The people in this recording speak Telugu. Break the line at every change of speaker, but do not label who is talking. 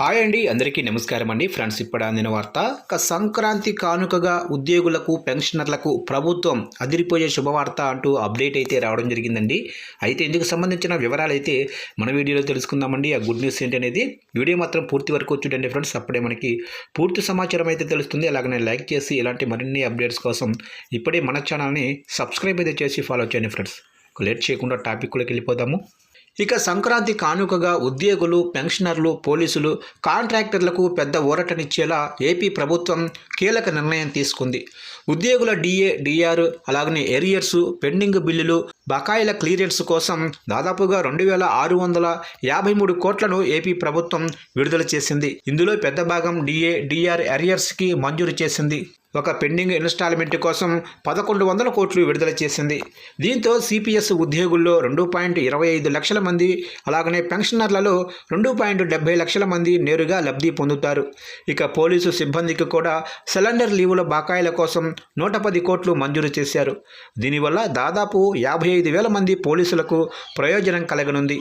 హాయ్ అండి అందరికీ నమస్కారం అండి. ఫ్రెండ్స్ ఇప్పుడు అందిన వార్త సంక్రాంతి కానుకగా ఉద్యోగులకు పెన్షనర్లకు ప్రభుత్వం అదిరిపోయే శుభవార్త అంటూ అప్డేట్ అయితే రావడం జరిగిందండి. అయితే ఇందుకు సంబంధించిన వివరాలు అయితే మన వీడియోలో తెలుసుకుందామండి. ఆ గుడ్ న్యూస్ ఏంటి అనేది వీడియో మాత్రం పూర్తి వరకు చూడండి ఫ్రెండ్స్. అప్పుడే మనకి పూర్తి సమాచారం అయితే తెలుస్తుంది. అలాగనే లైక్ చేసి ఇలాంటి మరిన్ని అప్డేట్స్ కోసం ఇప్పుడే మన ఛానల్ని సబ్స్క్రైబ్ అయితే చేసి ఫాలో చేయండి ఫ్రెండ్స్. లేట్ చేయకుండా టాపిక్లోకి వెళ్ళిపోదాము. ఇక సంక్రాంతి కానుకగా ఉద్యోగులు పెన్షనర్లు పోలీసులు కాంట్రాక్టర్లకు పెద్ద ఊరటనిచ్చేలా ఏపీ ప్రభుత్వం కీలక నిర్ణయం తీసుకుంది. ఉద్యోగుల డిఏ డిఆర్ అలాగనే ఎరియర్స్ పెండింగ్ బిల్లులు బకాయిల క్లియరెన్స్ కోసం దాదాపుగా రెండు వేల ఆరు వందల యాభై మూడు కోట్లను ఏపీ ప్రభుత్వం విడుదల చేసింది. ఇందులో పెద్ద భాగం డిఏ డిఆర్ ఎరియర్స్కి మంజూరు చేసింది. ఒక పెండింగ్ ఇన్స్టాల్మెంట్ కోసం పదకొండు వందల కోట్లు విడుదల చేసింది. దీంతో సిపిఎస్ ఉద్యోగుల్లో రెండు పాయింట్ ఇరవై ఐదు లక్షల మంది అలాగనే పెన్షనర్లలో రెండు పాయింట్ డెబ్బై లక్షల మంది నేరుగా లబ్ధి పొందుతారు. ఇక పోలీసు సిబ్బందికి కూడా సిలిండర్ లీవుల బకాయిల కోసం నూట పది కోట్లు మంజూరు చేశారు. దీనివల్ల దాదాపు యాభై ఐదు వేల మంది పోలీసులకు ప్రయోజనం కలగనుంది.